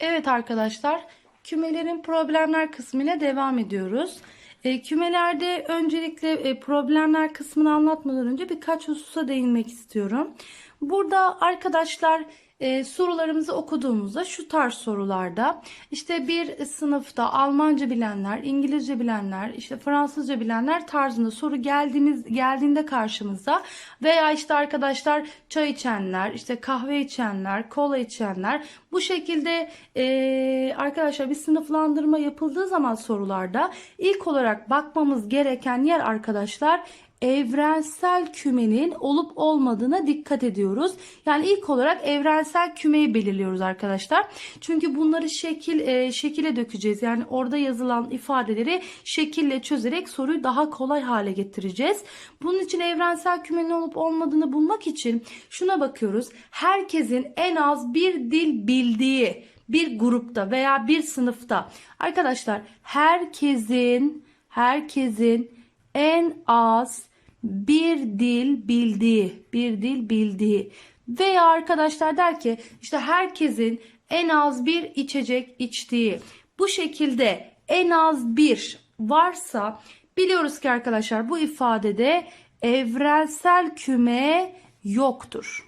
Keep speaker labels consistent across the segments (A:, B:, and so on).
A: Evet arkadaşlar, kümelerin problemler kısmına devam ediyoruz. E, kümelerde öncelikle e, problemler kısmını anlatmadan önce birkaç hususa değinmek istiyorum. Burada arkadaşlar e, sorularımızı okuduğumuzda şu tarz sorularda işte bir sınıfta Almanca bilenler, İngilizce bilenler, işte Fransızca bilenler tarzında soru geldiğimiz geldiğinde karşımıza veya işte arkadaşlar çay içenler, işte kahve içenler, kola içenler bu şekilde e, arkadaşlar bir sınıflandırma yapıldığı zaman sorularda ilk olarak bakmamız gereken yer arkadaşlar evrensel kümenin olup olmadığına dikkat ediyoruz. Yani ilk olarak evrensel kümeyi belirliyoruz arkadaşlar. Çünkü bunları şekil e, şekile dökeceğiz. Yani orada yazılan ifadeleri şekille çözerek soruyu daha kolay hale getireceğiz. Bunun için evrensel kümenin olup olmadığını bulmak için şuna bakıyoruz. Herkesin en az bir dil bildiği bir grupta veya bir sınıfta arkadaşlar herkesin herkesin en az bir dil bildiği, bir dil bildiği veya arkadaşlar der ki işte herkesin en az bir içecek içtiği. Bu şekilde en az bir varsa biliyoruz ki arkadaşlar bu ifadede evrensel küme yoktur.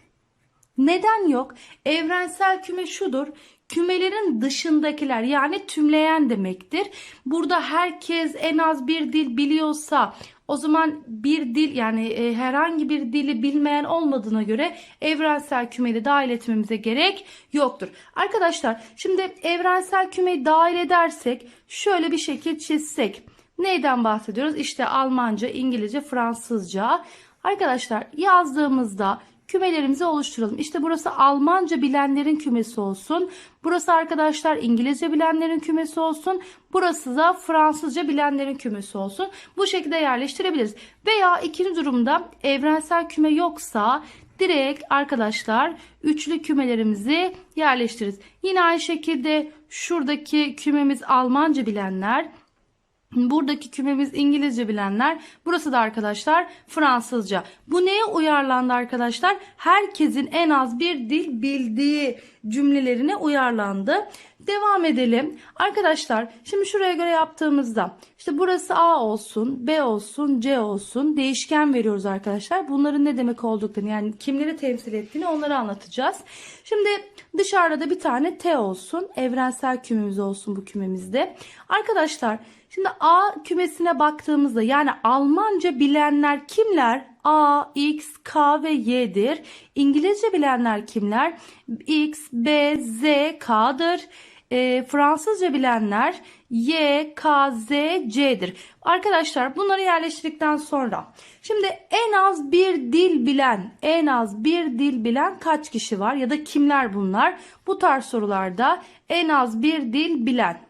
A: Neden yok? Evrensel küme şudur. Kümelerin dışındakiler yani tümleyen demektir. Burada herkes en az bir dil biliyorsa o zaman bir dil yani e, herhangi bir dili bilmeyen olmadığına göre evrensel kümeyi dahil etmemize gerek yoktur. Arkadaşlar şimdi evrensel kümeyi dahil edersek şöyle bir şekil çizsek. Neyden bahsediyoruz? İşte Almanca, İngilizce, Fransızca. Arkadaşlar yazdığımızda kümelerimizi oluşturalım. İşte burası Almanca bilenlerin kümesi olsun. Burası arkadaşlar İngilizce bilenlerin kümesi olsun. Burası da Fransızca bilenlerin kümesi olsun. Bu şekilde yerleştirebiliriz. Veya ikinci durumda evrensel küme yoksa direkt arkadaşlar üçlü kümelerimizi yerleştiririz. Yine aynı şekilde şuradaki kümemiz Almanca bilenler, Buradaki kümemiz İngilizce bilenler. Burası da arkadaşlar Fransızca. Bu neye uyarlandı arkadaşlar? Herkesin en az bir dil bildiği cümlelerine uyarlandı. Devam edelim. Arkadaşlar şimdi şuraya göre yaptığımızda işte burası A olsun, B olsun, C olsun değişken veriyoruz arkadaşlar. Bunların ne demek olduklarını yani kimleri temsil ettiğini onları anlatacağız. Şimdi dışarıda da bir tane T olsun. Evrensel kümemiz olsun bu kümemizde. Arkadaşlar Şimdi A kümesine baktığımızda yani Almanca bilenler kimler? A, X, K ve Y'dir. İngilizce bilenler kimler? X, B, Z, K'dır. E, Fransızca bilenler Y, K, Z, C'dir. Arkadaşlar bunları yerleştirdikten sonra şimdi en az bir dil bilen, en az bir dil bilen kaç kişi var ya da kimler bunlar? Bu tarz sorularda en az bir dil bilen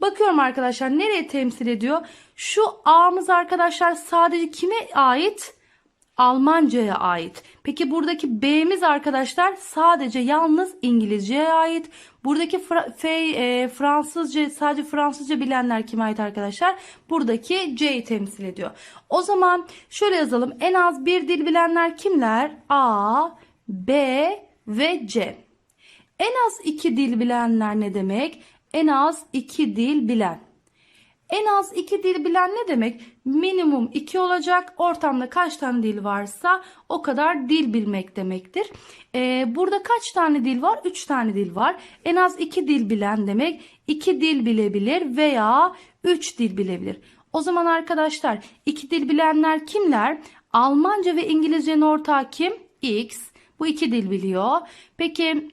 A: Bakıyorum arkadaşlar nereye temsil ediyor? Şu A'mız arkadaşlar sadece kime ait? Almanca'ya ait. Peki buradaki B'miz arkadaşlar sadece yalnız İngilizce'ye ait. Buradaki F, e, Fransızca sadece Fransızca bilenler kime ait arkadaşlar? Buradaki C'yi temsil ediyor. O zaman şöyle yazalım. En az bir dil bilenler kimler? A, B ve C. En az iki dil bilenler ne demek? En az iki dil bilen. En az iki dil bilen ne demek? Minimum iki olacak. Ortamda kaç tane dil varsa o kadar dil bilmek demektir. Ee, burada kaç tane dil var? Üç tane dil var. En az iki dil bilen demek iki dil bilebilir veya üç dil bilebilir. O zaman arkadaşlar iki dil bilenler kimler? Almanca ve İngilizcenin ortağı kim? X. Bu iki dil biliyor. Peki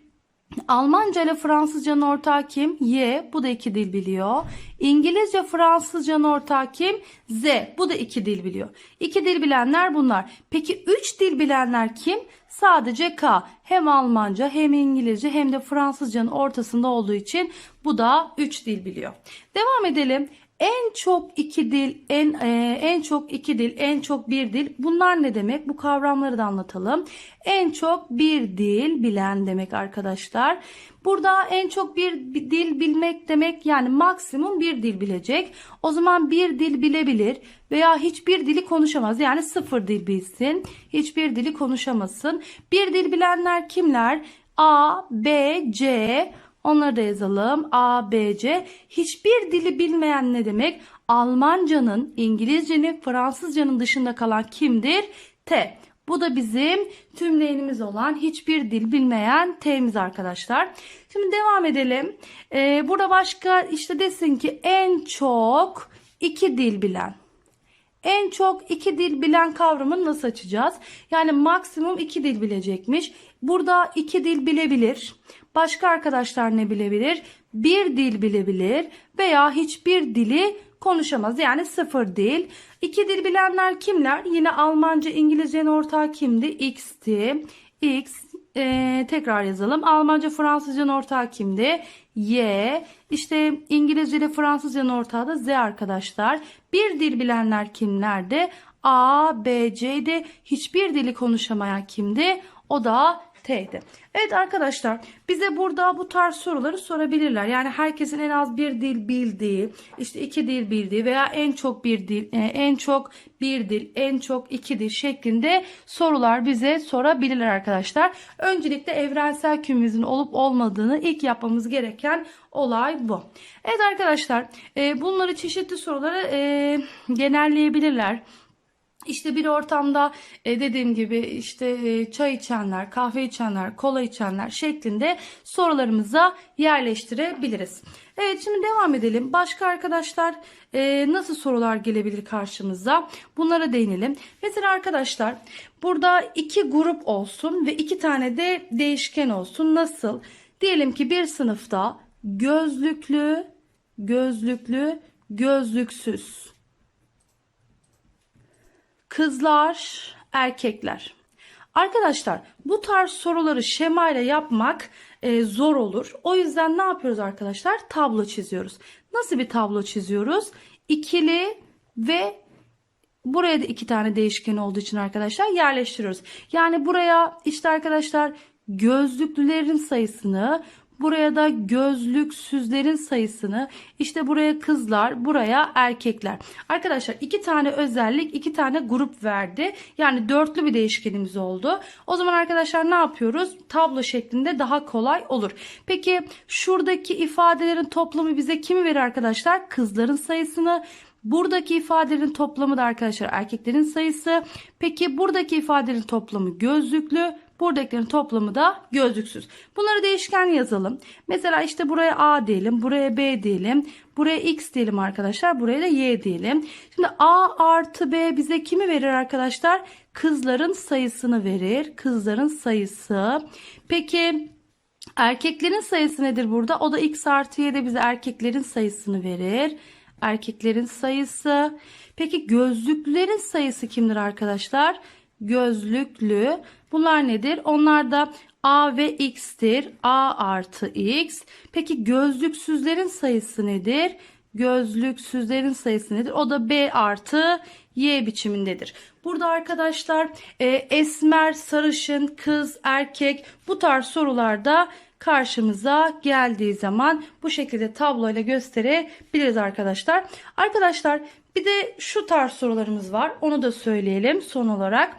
A: Almanca ile Fransızcanın ortağı kim? Y. Bu da iki dil biliyor. İngilizce Fransızcanın ortağı kim? Z. Bu da iki dil biliyor. İki dil bilenler bunlar. Peki üç dil bilenler kim? Sadece K. Hem Almanca hem İngilizce hem de Fransızcanın ortasında olduğu için bu da üç dil biliyor. Devam edelim. En çok iki dil, en e, en çok iki dil, en çok bir dil. Bunlar ne demek? Bu kavramları da anlatalım. En çok bir dil bilen demek arkadaşlar. Burada en çok bir dil bilmek demek yani maksimum bir dil bilecek. O zaman bir dil bilebilir veya hiçbir dili konuşamaz. Yani sıfır dil bilsin. Hiçbir dili konuşamasın. Bir dil bilenler kimler? A, B, C, Onları da yazalım. A, B, C. Hiçbir dili bilmeyen ne demek? Almancanın, İngilizcenin, Fransızcanın dışında kalan kimdir? T. Bu da bizim tümleyenimiz olan hiçbir dil bilmeyen T'miz arkadaşlar. Şimdi devam edelim. Ee, burada başka işte desin ki en çok iki dil bilen. En çok iki dil bilen kavramını nasıl açacağız? Yani maksimum iki dil bilecekmiş. Burada iki dil bilebilir. Başka arkadaşlar ne bilebilir? Bir dil bilebilir veya hiçbir dili konuşamaz. Yani sıfır dil. İki dil bilenler kimler? Yine Almanca, İngilizcenin ortağı kimdi? X'ti. X e, tekrar yazalım. Almanca, Fransızcanın ortağı kimdi? Y. İşte İngilizce ile Fransızcanın ortağı da Z arkadaşlar. Bir dil bilenler kimlerdi? A, B, C'di. Hiçbir dili konuşamayan kimdi? O da T'ydi. Evet arkadaşlar bize burada bu tarz soruları sorabilirler. Yani herkesin en az bir dil bildiği, işte iki dil bildiği veya en çok bir dil, e, en çok bir dil, en çok iki dil şeklinde sorular bize sorabilirler arkadaşlar. Öncelikle evrensel kümemizin olup olmadığını ilk yapmamız gereken olay bu. Evet arkadaşlar e, bunları çeşitli soruları e, genelleyebilirler. İşte bir ortamda e, dediğim gibi işte e, çay içenler, kahve içenler, kola içenler şeklinde sorularımıza yerleştirebiliriz. Evet şimdi devam edelim. Başka arkadaşlar e, nasıl sorular gelebilir karşımıza? Bunlara değinelim. Mesela arkadaşlar burada iki grup olsun ve iki tane de değişken olsun. Nasıl? Diyelim ki bir sınıfta gözlüklü, gözlüklü, gözlüksüz kızlar, erkekler. Arkadaşlar bu tarz soruları şemayla yapmak e, zor olur. O yüzden ne yapıyoruz arkadaşlar? Tablo çiziyoruz. Nasıl bir tablo çiziyoruz? İkili ve buraya da iki tane değişken olduğu için arkadaşlar yerleştiriyoruz. Yani buraya işte arkadaşlar gözlüklülerin sayısını Buraya da gözlüksüzlerin sayısını işte buraya kızlar buraya erkekler. Arkadaşlar iki tane özellik iki tane grup verdi. Yani dörtlü bir değişkenimiz oldu. O zaman arkadaşlar ne yapıyoruz? Tablo şeklinde daha kolay olur. Peki şuradaki ifadelerin toplamı bize kimi verir arkadaşlar? Kızların sayısını Buradaki ifadelerin toplamı da arkadaşlar erkeklerin sayısı. Peki buradaki ifadelerin toplamı gözlüklü. Buradakilerin toplamı da gözlüksüz. Bunları değişken yazalım. Mesela işte buraya A diyelim. Buraya B diyelim. Buraya X diyelim arkadaşlar. Buraya da Y diyelim. Şimdi A artı B bize kimi verir arkadaşlar? Kızların sayısını verir. Kızların sayısı. Peki erkeklerin sayısı nedir burada? O da X artı Y de bize erkeklerin sayısını verir erkeklerin sayısı. Peki gözlüklerin sayısı kimdir arkadaşlar? Gözlüklü. Bunlar nedir? Onlar da A ve X'tir. A artı X. Peki gözlüksüzlerin sayısı nedir? Gözlüksüzlerin sayısı nedir? O da B artı Y biçimindedir. Burada arkadaşlar e, esmer, sarışın, kız, erkek bu tarz sorularda karşımıza geldiği zaman bu şekilde tabloyla gösterebiliriz arkadaşlar. Arkadaşlar bir de şu tarz sorularımız var. Onu da söyleyelim son olarak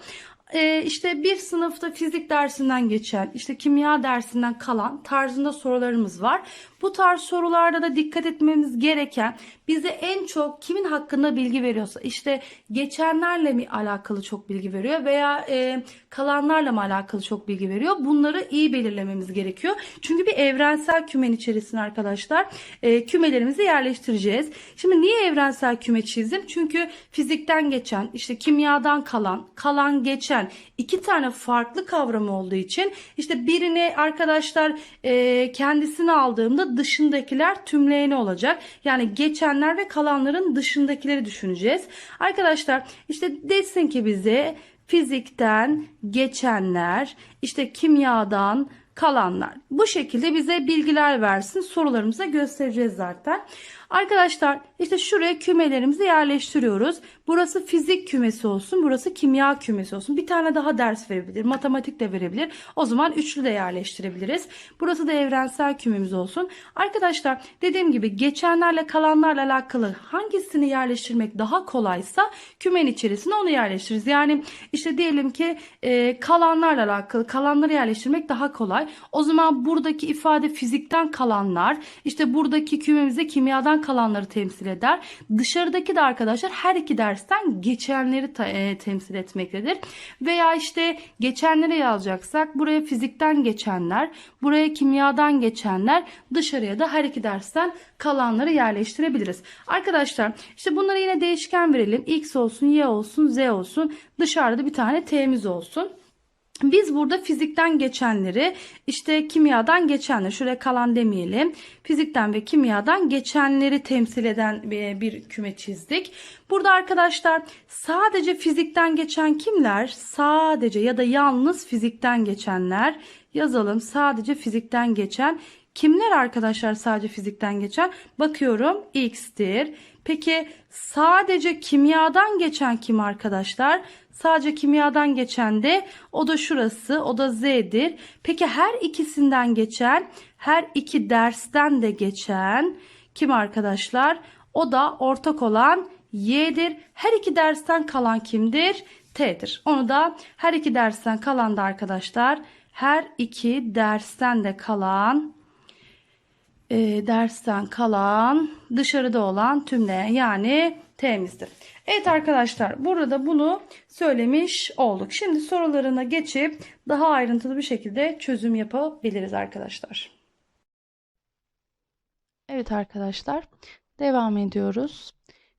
A: e, işte bir sınıfta fizik dersinden geçen, işte kimya dersinden kalan tarzında sorularımız var. Bu tarz sorularda da dikkat etmemiz gereken bize en çok kimin hakkında bilgi veriyorsa işte geçenlerle mi alakalı çok bilgi veriyor veya e, kalanlarla mı alakalı çok bilgi veriyor. Bunları iyi belirlememiz gerekiyor. Çünkü bir evrensel kümen içerisinde arkadaşlar e, kümelerimizi yerleştireceğiz. Şimdi niye evrensel küme çizdim? Çünkü fizikten geçen, işte kimyadan kalan, kalan geçen iki tane farklı kavram olduğu için işte birini arkadaşlar e, kendisini aldığımda dışındakiler tümleyeni olacak. Yani geçenler ve kalanların dışındakileri düşüneceğiz. Arkadaşlar işte desin ki bize fizikten geçenler, işte kimyadan kalanlar. Bu şekilde bize bilgiler versin. Sorularımıza göstereceğiz zaten. Arkadaşlar işte şuraya kümelerimizi yerleştiriyoruz. Burası fizik kümesi olsun. Burası kimya kümesi olsun. Bir tane daha ders verebilir. Matematik de verebilir. O zaman üçlü de yerleştirebiliriz. Burası da evrensel kümemiz olsun. Arkadaşlar dediğim gibi geçenlerle kalanlarla alakalı hangisini yerleştirmek daha kolaysa kümenin içerisine onu yerleştiririz. Yani işte diyelim ki e, kalanlarla alakalı kalanları yerleştirmek daha kolay. O zaman buradaki ifade fizikten kalanlar işte buradaki kümemizde kimyadan kalanları temsil eder. Dışarıdaki de arkadaşlar her iki dersten geçenleri e, temsil etmektedir. Veya işte geçenleri yazacaksak buraya fizikten geçenler, buraya kimyadan geçenler, dışarıya da her iki dersten kalanları yerleştirebiliriz. Arkadaşlar işte bunlara yine değişken verelim. X olsun, Y olsun, Z olsun. Dışarıda bir tane T'miz olsun. Biz burada fizikten geçenleri işte kimyadan geçenleri şuraya kalan demeyelim. Fizikten ve kimyadan geçenleri temsil eden bir bir küme çizdik. Burada arkadaşlar sadece fizikten geçen kimler? Sadece ya da yalnız fizikten geçenler yazalım. Sadece fizikten geçen kimler arkadaşlar sadece fizikten geçen? Bakıyorum X'tir. Peki sadece kimyadan geçen kim arkadaşlar? Sadece kimyadan geçen de o da şurası, o da Z'dir. Peki her ikisinden geçen, her iki dersten de geçen kim arkadaşlar? O da ortak olan Y'dir. Her iki dersten kalan kimdir? T'dir. Onu da her iki dersten kalan da arkadaşlar her iki dersten de kalan e, dersten kalan dışarıda olan tümleyen yani T'mizdir. Evet arkadaşlar burada bunu söylemiş olduk. Şimdi sorularına geçip daha ayrıntılı bir şekilde çözüm yapabiliriz arkadaşlar. Evet arkadaşlar devam ediyoruz.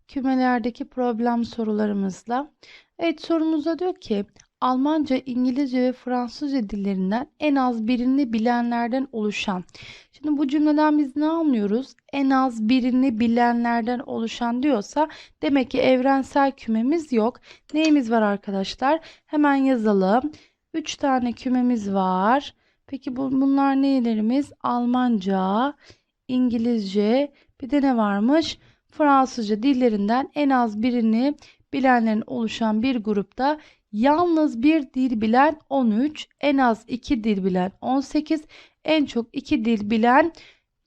A: Kümelerdeki problem sorularımızla. Evet sorumuzda diyor ki Almanca, İngilizce ve Fransızca dillerinden en az birini bilenlerden oluşan. Şimdi bu cümleden biz ne anlıyoruz? En az birini bilenlerden oluşan diyorsa demek ki evrensel kümemiz yok. Neyimiz var arkadaşlar? Hemen yazalım. 3 tane kümemiz var. Peki bu, bunlar nelerimiz? Almanca, İngilizce, bir de ne varmış? Fransızca dillerinden en az birini bilenlerin oluşan bir grupta yalnız bir dil bilen 13, en az 2 dil bilen 18, en çok 2 dil bilen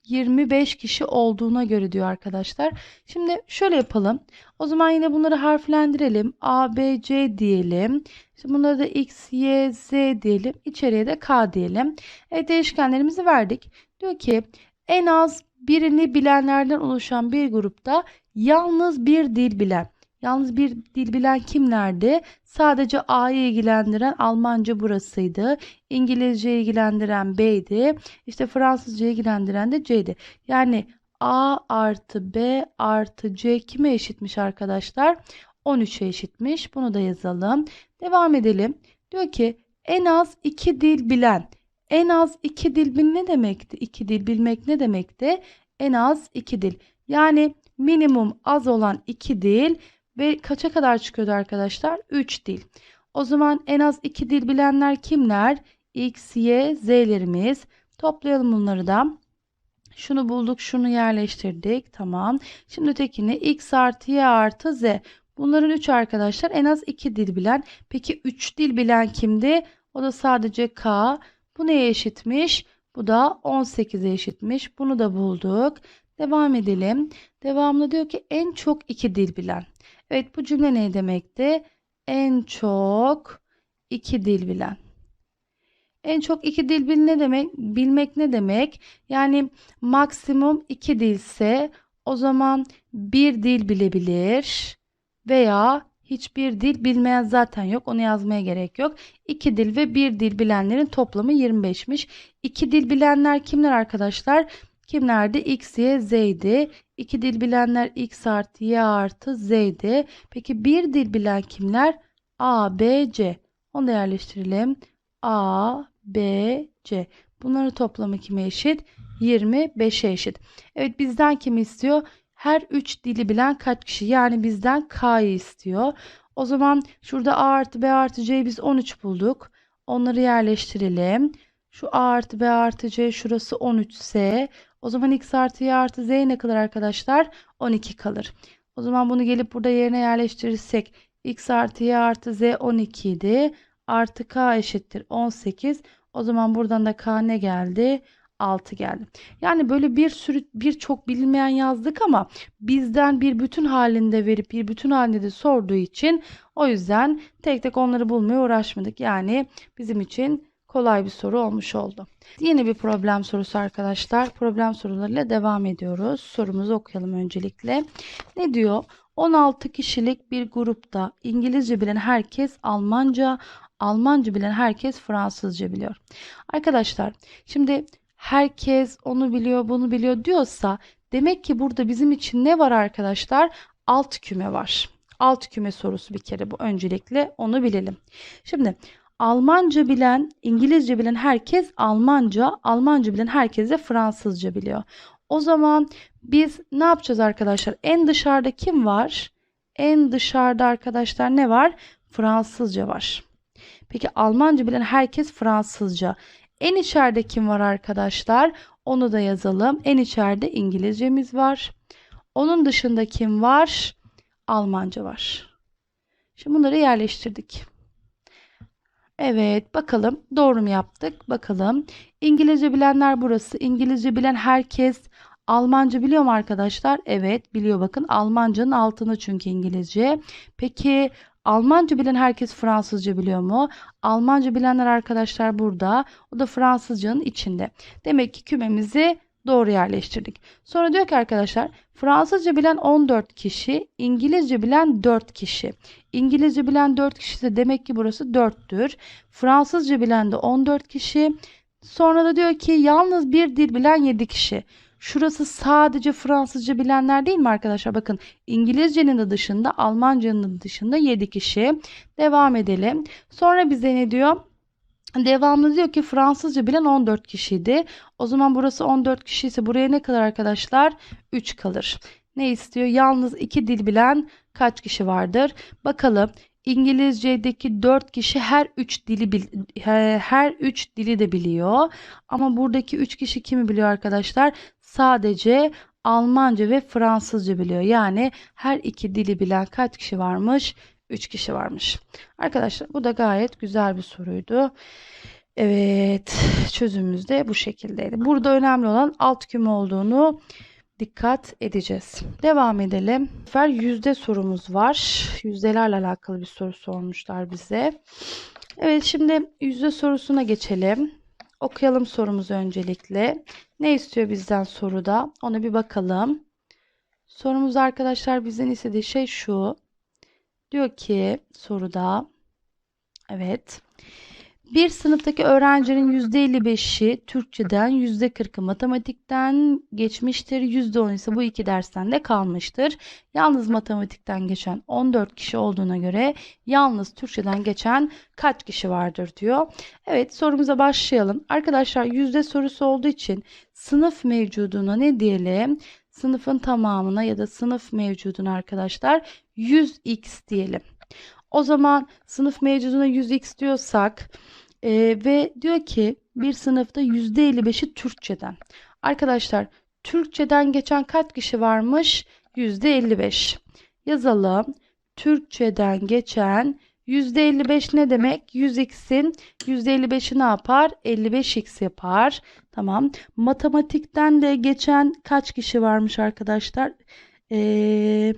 A: 25 kişi olduğuna göre diyor arkadaşlar. Şimdi şöyle yapalım. O zaman yine bunları harflendirelim. A, B, C diyelim. Şimdi bunları da X, Y, Z diyelim. İçeriye de K diyelim. Evet değişkenlerimizi verdik. Diyor ki en az birini bilenlerden oluşan bir grupta yalnız bir dil bilen. Yalnız bir dil bilen kimlerdi? Sadece A'yı ilgilendiren Almanca burasıydı. İngilizce ilgilendiren B'ydi. İşte Fransızca ilgilendiren de C'ydi. Yani A artı B artı C kime eşitmiş arkadaşlar? 13'e eşitmiş. Bunu da yazalım. Devam edelim. Diyor ki en az 2 dil bilen. En az 2 dil bil ne demekti? 2 dil bilmek ne demekti? En az 2 dil. Yani minimum az olan 2 dil ve kaça kadar çıkıyordu arkadaşlar? 3 dil. O zaman en az 2 dil bilenler kimler? X, Y, Z'lerimiz. Toplayalım bunları da. Şunu bulduk, şunu yerleştirdik. Tamam. Şimdi ötekini X artı Y artı Z. Bunların 3 arkadaşlar en az 2 dil bilen. Peki 3 dil bilen kimdi? O da sadece K. Bu neye eşitmiş? Bu da 18'e eşitmiş. Bunu da bulduk. Devam edelim. Devamlı diyor ki en çok 2 dil bilen. Evet bu cümle ne demekti? En çok iki dil bilen. En çok iki dil bil ne demek? Bilmek ne demek? Yani maksimum iki dilse o zaman bir dil bilebilir veya hiçbir dil bilmeyen zaten yok. Onu yazmaya gerek yok. İki dil ve bir dil bilenlerin toplamı 25'miş. İki dil bilenler kimler arkadaşlar? Kimlerdi? X, Y, Z'ydi. İki dil bilenler X artı Y artı Z'ydi. Peki bir dil bilen kimler? A, B, C. Onu da yerleştirelim. A, B, C. Bunların toplamı kime eşit? 25'e eşit. Evet bizden kim istiyor? Her 3 dili bilen kaç kişi? Yani bizden K'yı istiyor. O zaman şurada A artı B artı C'yi biz 13 bulduk. Onları yerleştirelim. Şu A artı B artı C şurası 13 ise o zaman x artı y artı z ne kadar arkadaşlar? 12 kalır. O zaman bunu gelip burada yerine yerleştirirsek x artı y artı z 12 idi. Artı k eşittir 18. O zaman buradan da k ne geldi? 6 geldi. Yani böyle bir sürü birçok bilinmeyen yazdık ama bizden bir bütün halinde verip bir bütün halinde de sorduğu için o yüzden tek tek onları bulmaya uğraşmadık. Yani bizim için kolay bir soru olmuş oldu. Yeni bir problem sorusu arkadaşlar. Problem sorularıyla devam ediyoruz. Sorumuzu okuyalım öncelikle. Ne diyor? 16 kişilik bir grupta İngilizce bilen herkes Almanca, Almanca bilen herkes Fransızca biliyor. Arkadaşlar şimdi herkes onu biliyor, bunu biliyor diyorsa demek ki burada bizim için ne var arkadaşlar? Alt küme var. Alt küme sorusu bir kere bu öncelikle onu bilelim. Şimdi Almanca bilen, İngilizce bilen herkes Almanca, Almanca bilen herkes de Fransızca biliyor. O zaman biz ne yapacağız arkadaşlar? En dışarıda kim var? En dışarıda arkadaşlar ne var? Fransızca var. Peki Almanca bilen herkes Fransızca. En içeride kim var arkadaşlar? Onu da yazalım. En içeride İngilizcemiz var. Onun dışında kim var? Almanca var. Şimdi bunları yerleştirdik. Evet bakalım doğru mu yaptık? Bakalım. İngilizce bilenler burası. İngilizce bilen herkes Almanca biliyor mu arkadaşlar? Evet biliyor bakın. Almancanın altında çünkü İngilizce. Peki Almanca bilen herkes Fransızca biliyor mu? Almanca bilenler arkadaşlar burada. O da Fransızcanın içinde. Demek ki kümemizi doğru yerleştirdik. Sonra diyor ki arkadaşlar Fransızca bilen 14 kişi, İngilizce bilen 4 kişi. İngilizce bilen 4 kişi de demek ki burası 4'tür. Fransızca bilen de 14 kişi. Sonra da diyor ki yalnız bir dil bilen 7 kişi. Şurası sadece Fransızca bilenler değil mi arkadaşlar? Bakın İngilizcenin de dışında, Almancanın da dışında 7 kişi. Devam edelim. Sonra bize ne diyor? Devamlı diyor ki Fransızca bilen 14 kişiydi. O zaman burası 14 kişi ise buraya ne kadar arkadaşlar? 3 kalır. Ne istiyor? Yalnız 2 dil bilen kaç kişi vardır? Bakalım. İngilizce'deki 4 kişi her 3 dili her 3 dili de biliyor. Ama buradaki 3 kişi kimi biliyor arkadaşlar? Sadece Almanca ve Fransızca biliyor. Yani her iki dili bilen kaç kişi varmış? 3 kişi varmış. Arkadaşlar bu da gayet güzel bir soruydu. Evet çözümümüz de bu şekildeydi. Burada önemli olan alt küme olduğunu dikkat edeceğiz. Devam edelim. Bu sefer yüzde sorumuz var. Yüzdelerle alakalı bir soru sormuşlar bize. Evet şimdi yüzde sorusuna geçelim. Okuyalım sorumuzu öncelikle. Ne istiyor bizden soruda? Ona bir bakalım. Sorumuz arkadaşlar bizden istediği şey şu. Diyor ki soruda evet. Bir sınıftaki öğrencinin %55'i Türkçeden, %40'ı matematikten geçmiştir. %10 ise bu iki dersten de kalmıştır. Yalnız matematikten geçen 14 kişi olduğuna göre yalnız Türkçeden geçen kaç kişi vardır diyor. Evet sorumuza başlayalım. Arkadaşlar yüzde sorusu olduğu için sınıf mevcuduna ne diyelim? Sınıfın tamamına ya da sınıf mevcuduna arkadaşlar 100x diyelim. O zaman sınıf mevcuduna 100x diyorsak e, ve diyor ki bir sınıfta %55'i Türkçeden. Arkadaşlar Türkçeden geçen kaç kişi varmış? %55. Yazalım. Türkçeden geçen %55 ne demek? 100x'in %55'i ne yapar? 55x yapar. Tamam. Matematikten de geçen kaç kişi varmış arkadaşlar? Ee,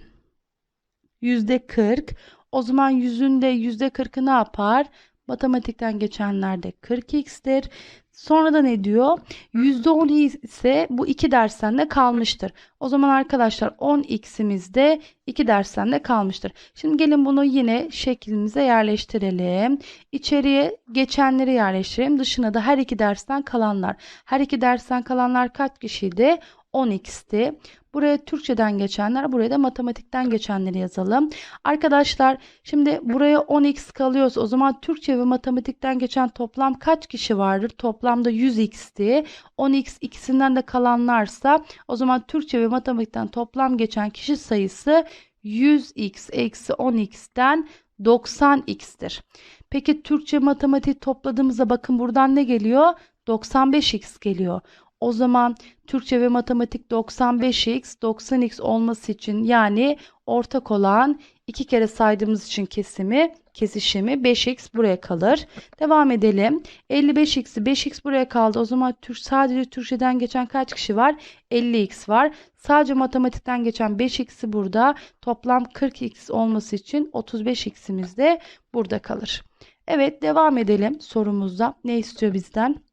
A: %40. O zaman yüzün de %40'ı ne yapar? Matematikten geçenlerde 40x'tir. Sonra da ne diyor? %10 ise bu iki dersten de kalmıştır. O zaman arkadaşlar 10x'imiz de iki dersten de kalmıştır. Şimdi gelin bunu yine şeklimize yerleştirelim. İçeriye geçenleri yerleştirelim. Dışına da her iki dersten kalanlar. Her iki dersten kalanlar kaç kişiydi? 10x'ti. Buraya Türkçeden geçenler, buraya da matematikten geçenleri yazalım. Arkadaşlar şimdi buraya 10x kalıyorsa o zaman Türkçe ve matematikten geçen toplam kaç kişi vardır? Toplamda 100x'ti. 10x ikisinden de kalanlarsa o zaman Türkçe ve matematikten toplam geçen kişi sayısı 100x eksi 10x'ten 90x'tir. Peki Türkçe matematik topladığımızda bakın buradan ne geliyor? 95x geliyor. O zaman Türkçe ve matematik 95x 90x olması için yani ortak olan iki kere saydığımız için kesimi kesişimi 5x buraya kalır. Devam edelim. 55x'i 5x buraya kaldı. O zaman Türk sadece Türkçeden geçen kaç kişi var? 50x var. Sadece matematikten geçen 5x'i burada. Toplam 40x olması için 35x'imiz de burada kalır. Evet devam edelim sorumuzda. Ne istiyor bizden?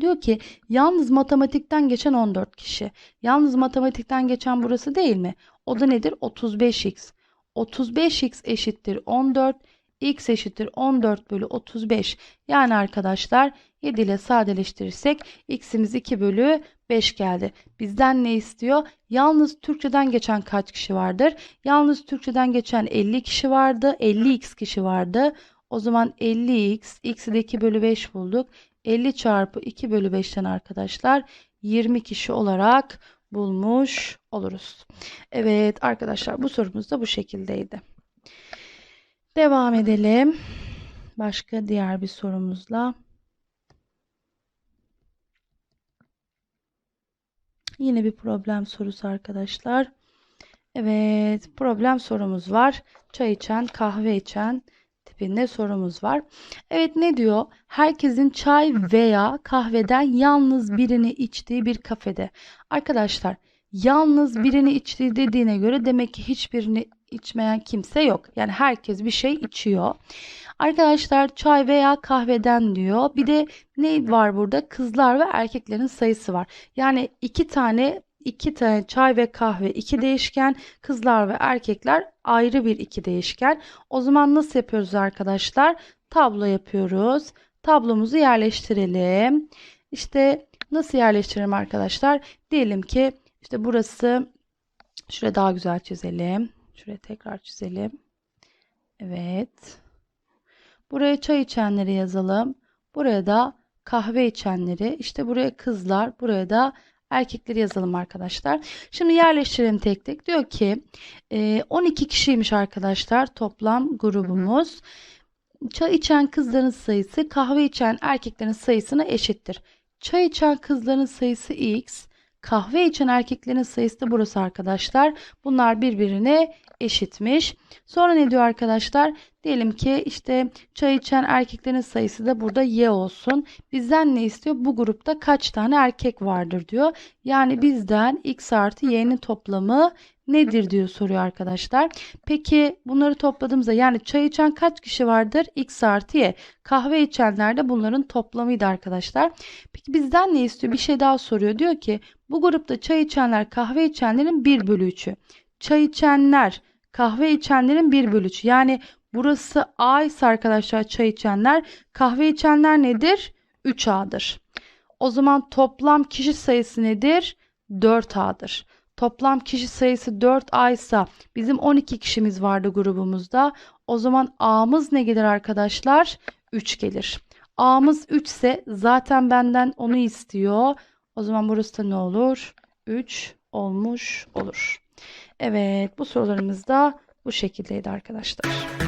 A: Diyor ki yalnız matematikten geçen 14 kişi. Yalnız matematikten geçen burası değil mi? O da nedir? 35x. 35x eşittir 14. x eşittir 14 bölü 35. Yani arkadaşlar 7 ile sadeleştirirsek x'imiz 2 bölü 5 geldi. Bizden ne istiyor? Yalnız Türkçeden geçen kaç kişi vardır? Yalnız Türkçeden geçen 50 kişi vardı. 50x kişi vardı. O zaman 50x, x'i de 2 bölü 5 bulduk. 50 çarpı 2 bölü 5'ten arkadaşlar 20 kişi olarak bulmuş oluruz. Evet arkadaşlar bu sorumuz da bu şekildeydi. Devam edelim. Başka diğer bir sorumuzla. Yine bir problem sorusu arkadaşlar. Evet problem sorumuz var. Çay içen, kahve içen tipinde sorumuz var. Evet ne diyor? Herkesin çay veya kahveden yalnız birini içtiği bir kafede. Arkadaşlar yalnız birini içtiği dediğine göre demek ki hiçbirini içmeyen kimse yok. Yani herkes bir şey içiyor. Arkadaşlar çay veya kahveden diyor. Bir de ne var burada? Kızlar ve erkeklerin sayısı var. Yani iki tane iki tane çay ve kahve iki değişken, kızlar ve erkekler ayrı bir iki değişken. O zaman nasıl yapıyoruz arkadaşlar? Tablo yapıyoruz. Tablomuzu yerleştirelim. İşte nasıl yerleştirelim arkadaşlar? Diyelim ki işte burası şuraya daha güzel çizelim. Şuraya tekrar çizelim. Evet. Buraya çay içenleri yazalım. Buraya da kahve içenleri, işte buraya kızlar, buraya da erkekleri yazalım arkadaşlar. Şimdi yerleştirelim tek tek. Diyor ki 12 kişiymiş arkadaşlar toplam grubumuz. Çay içen kızların sayısı kahve içen erkeklerin sayısına eşittir. Çay içen kızların sayısı x, kahve içen erkeklerin sayısı da burası arkadaşlar. Bunlar birbirine eşitmiş. Sonra ne diyor arkadaşlar? Diyelim ki işte çay içen erkeklerin sayısı da burada y olsun. Bizden ne istiyor? Bu grupta kaç tane erkek vardır diyor. Yani bizden x artı y'nin toplamı nedir diyor soruyor arkadaşlar. Peki bunları topladığımızda yani çay içen kaç kişi vardır? x artı y. Kahve içenler de bunların toplamıydı arkadaşlar. Peki bizden ne istiyor? Bir şey daha soruyor. Diyor ki bu grupta çay içenler kahve içenlerin 1 bölü 3'ü. Çay içenler kahve içenlerin 1 bölü 3'ü. Yani burası A ise arkadaşlar çay içenler kahve içenler nedir? 3A'dır. O zaman toplam kişi sayısı nedir? 4A'dır. Toplam kişi sayısı 4A ise bizim 12 kişimiz vardı grubumuzda. O zaman A'mız ne gelir arkadaşlar? 3 gelir. A'mız 3 ise zaten benden onu istiyor. O zaman burası da ne olur? 3 olmuş olur. Evet bu sorularımız da bu şekildeydi arkadaşlar.